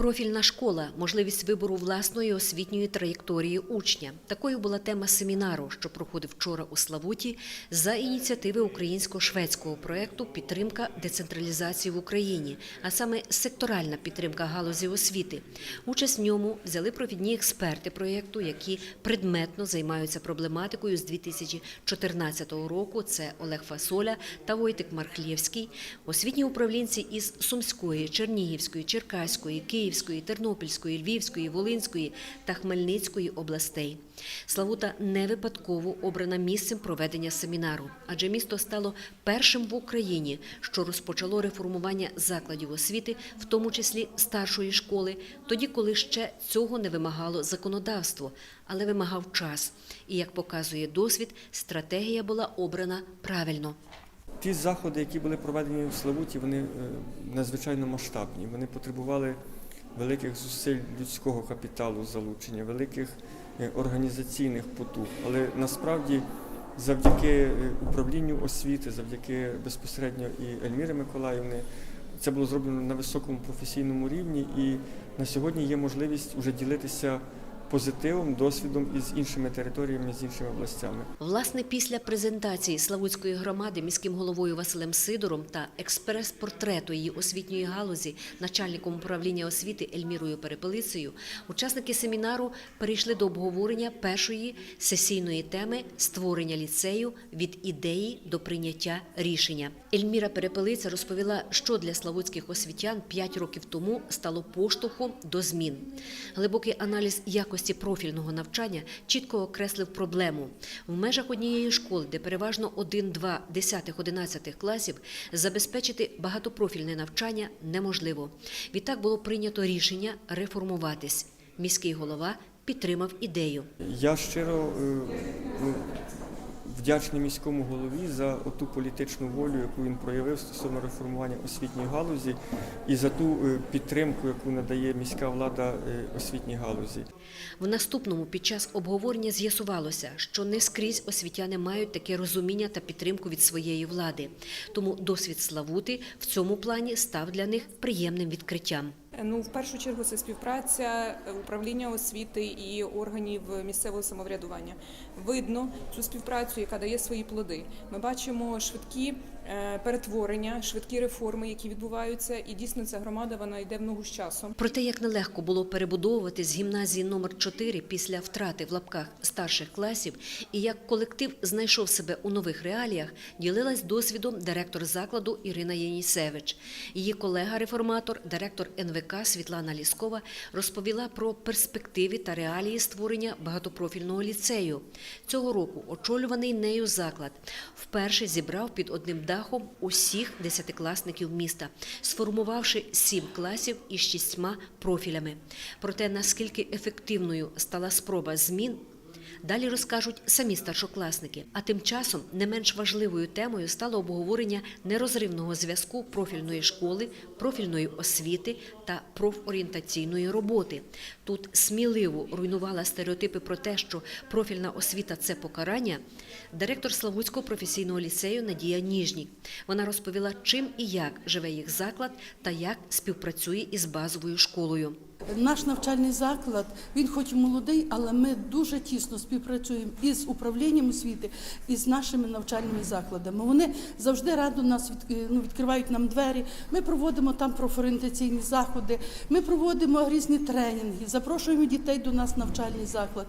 Профільна школа можливість вибору власної освітньої траєкторії учня. Такою була тема семінару, що проходив вчора у Славуті за ініціативи українсько-шведського проекту Підтримка децентралізації в Україні, а саме секторальна підтримка галузі освіти. Участь в ньому взяли провідні експерти проєкту, які предметно займаються проблематикою з 2014 року. Це Олег Фасоля та Войтик Мархлєвський, освітні управлінці із Сумської, Чернігівської, Черкаської, Київської, Тернопільської, Львівської, Волинської та Хмельницької областей. Славута не випадково обрана місцем проведення семінару, адже місто стало першим в Україні, що розпочало реформування закладів освіти, в тому числі старшої школи, тоді, коли ще цього не вимагало законодавство, але вимагав час. І як показує досвід, стратегія була обрана правильно. Ті заходи, які були проведені в Славуті, вони е, надзвичайно масштабні. Вони потребували великих зусиль людського капіталу залучення, великих е, організаційних потуг. Але насправді завдяки е, управлінню освіти, завдяки безпосередньо і Ельміри Миколаївни, це було зроблено на високому професійному рівні, і на сьогодні є можливість уже ділитися позитивом, досвідом із іншими територіями, з іншими областями. Власне, після презентації Славутської громади міським головою Василем Сидором та експрес-портрету її освітньої галузі, начальником управління освіти Ельмірою Перепелицею, учасники семінару перейшли до обговорення першої сесійної теми створення ліцею від ідеї до прийняття рішення. Ельміра Перепелиця розповіла, що для славутських освітян 5 років тому стало поштовхом до змін. Глибокий аналіз якості профільного навчання чітко окреслив проблему. В межах однієї школи, де переважно 1-2 10-11 класів, забезпечити багатопрофільне навчання неможливо. Відтак було прийнято рішення реформуватись. Міський голова підтримав ідею. Я щиро е, ну, вдячний міському голові за ту політичну волю, яку він проявив стосовно реформування освітньої галузі, і за ту е, підтримку, яку надає міська влада е, освітній галузі. В наступному під час обговорення з'ясувалося, що не скрізь освітяни мають таке розуміння та підтримку від своєї влади. Тому досвід Славути в цьому плані став для них приємним відкриттям. Ну, в першу чергу, це співпраця е, управління освіти і органів місцевого самоврядування. Видно цю співпрацю, яка дає свої плоди. Ми бачимо швидкі перетворення, швидкі реформи, які відбуваються, і дійсно ця громада вона йде в ногу з часом. Про те, як нелегко було перебудовувати з гімназії номер 4 після втрати в лапках старших класів, і як колектив знайшов себе у нових реаліях, ділилась досвідом директор закладу Ірина Єнісевич. Її колега-реформатор, директор НВК Світлана Ліскова, розповіла про перспективи та реалії створення багатопрофільного ліцею. Цього року очолюваний нею заклад вперше зібрав під одним дахом усіх десятикласників міста, сформувавши сім класів із шістьма профілями. Про те, наскільки ефективною стала спроба змін. Далі розкажуть самі старшокласники. А тим часом не менш важливою темою стало обговорення нерозривного зв'язку профільної школи, профільної освіти та профорієнтаційної роботи. Тут сміливо руйнувала стереотипи про те, що профільна освіта це покарання. Директор Славутського професійного ліцею Надія Ніжнік. Вона розповіла, чим і як живе їх заклад та як співпрацює із базовою школою. Наш навчальний заклад, він хоч і молодий, але ми дуже тісно співпрацюємо із управлінням освіти, і з нашими навчальними закладами. Вони завжди радо нас від, ну, відкривають нам двері. Ми проводимо там профорієнтаційні заходи, ми проводимо різні тренінги, запрошуємо дітей до нас в навчальний заклад.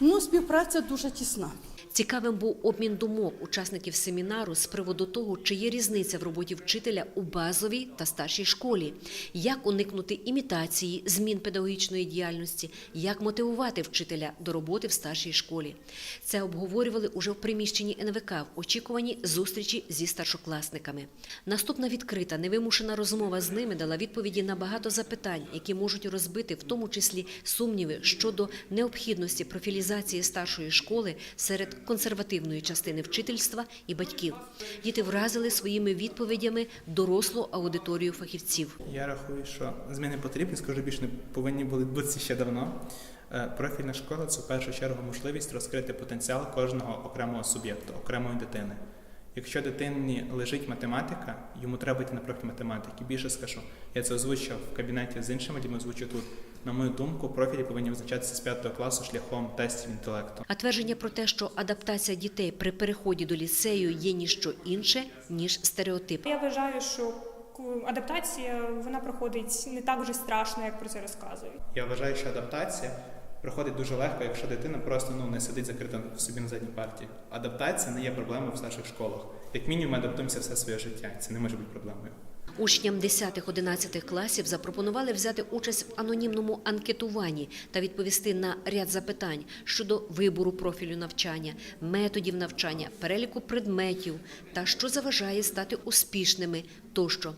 Ну, співпраця дуже тісна. Цікавим був обмін думок учасників семінару з приводу того, чи є різниця в роботі вчителя у базовій та старшій школі, як уникнути імітації, змін педагогічної діяльності, як мотивувати вчителя до роботи в старшій школі. Це обговорювали уже в приміщенні НВК в очікуванні зустрічі зі старшокласниками. Наступна відкрита, невимушена розмова з ними дала відповіді на багато запитань, які можуть розбити, в тому числі сумніви щодо необхідності профілізації старшої школи серед консервативної частини вчительства і батьків. Діти вразили своїми відповідями дорослу аудиторію фахівців. Я рахую, що зміни потрібні, скажу більше не повинні були бути ще давно. Е, Профільна школа це в першу чергу можливість розкрити потенціал кожного окремого суб'єкту, окремої дитини. Якщо дитині лежить математика, йому треба йти на профіль математики. Більше скажу, я це озвучив в кабінеті з іншими людьми, озвучу тут. На мою думку, профілі повинні визначатися з 5 класу шляхом тестів інтелекту. А твердження про те, що адаптація дітей при переході до ліцею є ніщо інше, ніж стереотип. Я вважаю, що адаптація вона проходить не так вже страшно, як про це розказують. Я вважаю, що адаптація проходить дуже легко, якщо дитина просто ну не сидить закрита в собі на задній парті. Адаптація не є проблемою в старших школах. Як мінімум, ми адаптуємося все своє життя. Це не може бути проблемою. Учням 10-11 класів запропонували взяти участь в анонімному анкетуванні та відповісти на ряд запитань щодо вибору профілю навчання, методів навчання, переліку предметів та що заважає стати успішними тощо.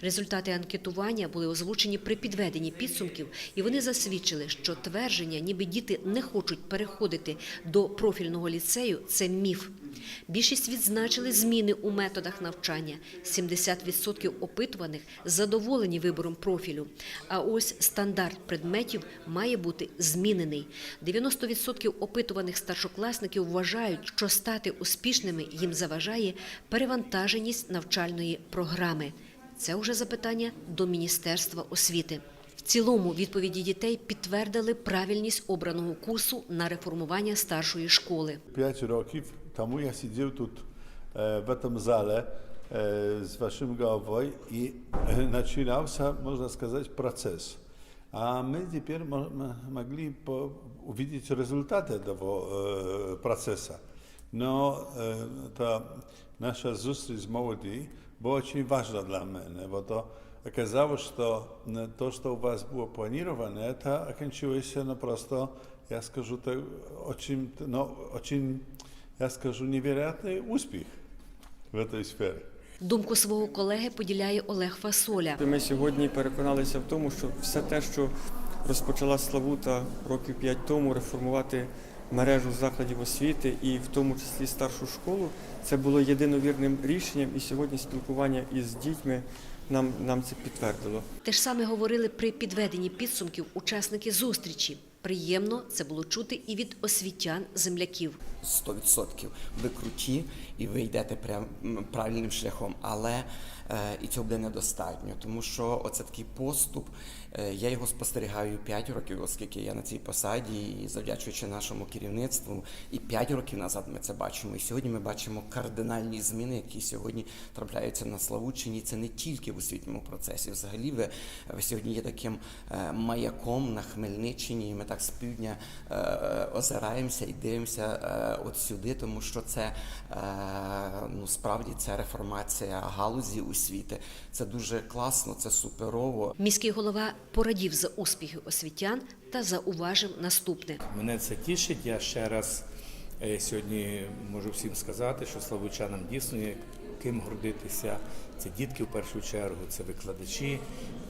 Результати анкетування були озвучені при підведенні підсумків, і вони засвідчили, що твердження, ніби діти не хочуть переходити до профільного ліцею, це міф. Більшість відзначили зміни у методах навчання. 70% опитуваних задоволені вибором профілю. А ось стандарт предметів має бути змінений. 90% опитуваних старшокласників вважають, що стати успішними їм заважає перевантаженість навчальної програми. Це вже запитання до Міністерства освіти. В цілому відповіді дітей підтвердили правильність обраного курсу на реформування старшої школи. Pięć rokів тому я сидів тут е, в этом зале е, з вашим головой і е, починався, можна сказати, процес. А ми тепер могли по- увидеть результати этого е, процесу. Но е, та наша зустріч з молоді була дуже важна для мене, бо то оказалось, що е, то, що у вас було планировано, це окончилося ну, просто, я скажу так, очень, ну, очень, я скажу, невероятный успіх в этой сфері. Думку свого колеги поділяє Олег Фасоля. Ми сьогодні переконалися в тому, що все те, що розпочала Славута років п'ять тому, реформувати мережу закладів освіти і в тому числі старшу школу, це було єдиновірним рішенням, і сьогодні спілкування із дітьми нам, нам це підтвердило. Те ж саме говорили при підведенні підсумків учасники зустрічі. Приємно це було чути і від освітян земляків. 100%. Ви круті і ви йдете прям правильним шляхом, але е, і цього буде недостатньо, тому що оце такий поступ. е, я його спостерігаю 5 років, оскільки я на цій посаді, і завдячуючи нашому керівництву, і 5 років назад ми це бачимо. І сьогодні ми бачимо кардинальні зміни, які сьогодні трапляються на Славутчині. Це не тільки в освітньому процесі. Взагалі, ви, ви сьогодні є таким е, маяком на Хмельниччині. І ми так з півдня е, озираємося і дивимося е, от сюди, тому що це е, ну справді це реформація галузі освіти. Це дуже класно, це суперово. Міський голова порадів за успіхи освітян та зауважив наступне. Мене це тішить. Я ще раз сьогодні можу всім сказати, що славучанам дійсно ким гордитися. Це дітки в першу чергу, це викладачі,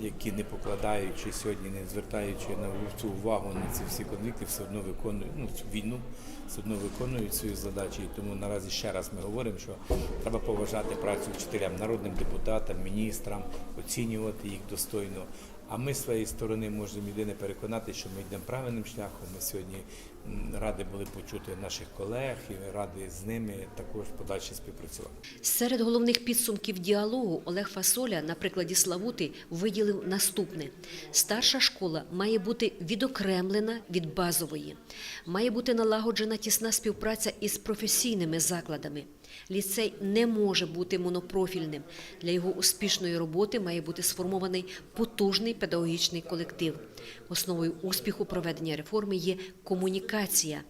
які не покладаючи сьогодні, не звертаючи на цю увагу на ці всі конфлікти, все одно виконують ну, цю війну, все одно виконують свої задачі. І тому наразі ще раз ми говоримо, що треба поважати працю вчителям, народним депутатам, міністрам, оцінювати їх достойно. А ми з своєї сторони можемо єдине переконати, що ми йдемо правильним шляхом. Ми сьогодні раді були почути наших колег і раді з ними також подальше співпрацювати. Серед головних підсумків діалогу Олег Фасоля на прикладі Славути виділив наступне: старша школа має бути відокремлена від базової, має бути налагоджена тісна співпраця із професійними закладами. Ліцей не може бути монопрофільним. Для його успішної роботи має бути сформований потужний педагогічний колектив. Основою успіху проведення реформи є комунікація.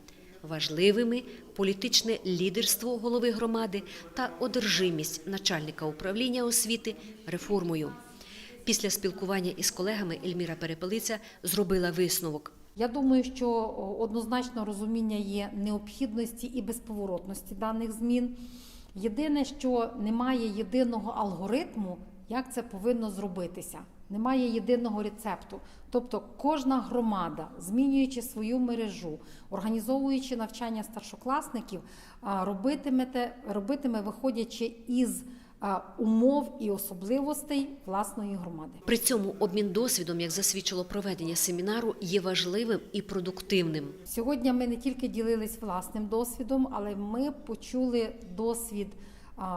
Важливими політичне лідерство голови громади та одержимість начальника управління освіти реформою. Після спілкування із колегами Ельміра Перепелиця зробила висновок. Я думаю, що однозначно розуміння є необхідності і безповоротності даних змін. Єдине, що немає єдиного алгоритму, як це повинно зробитися. Немає єдиного рецепту. Тобто кожна громада, змінюючи свою мережу, організовуючи навчання старшокласників, робитиме, робитиме виходячи із умов і особливостей власної громади. При цьому обмін досвідом, як засвідчило проведення семінару, є важливим і продуктивним. Сьогодні ми не тільки ділились власним досвідом, але ми почули досвід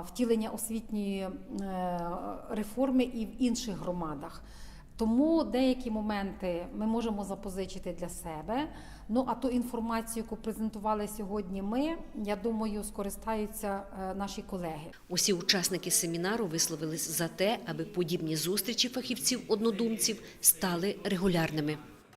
втілення освітньої е, реформи і в інших громадах. Тому деякі моменти ми можемо запозичити для себе. Ну а ту інформацію, яку презентували сьогодні, ми я думаю, скористаються е, наші колеги. Усі учасники семінару висловились за те, аби подібні зустрічі фахівців-однодумців стали регулярними.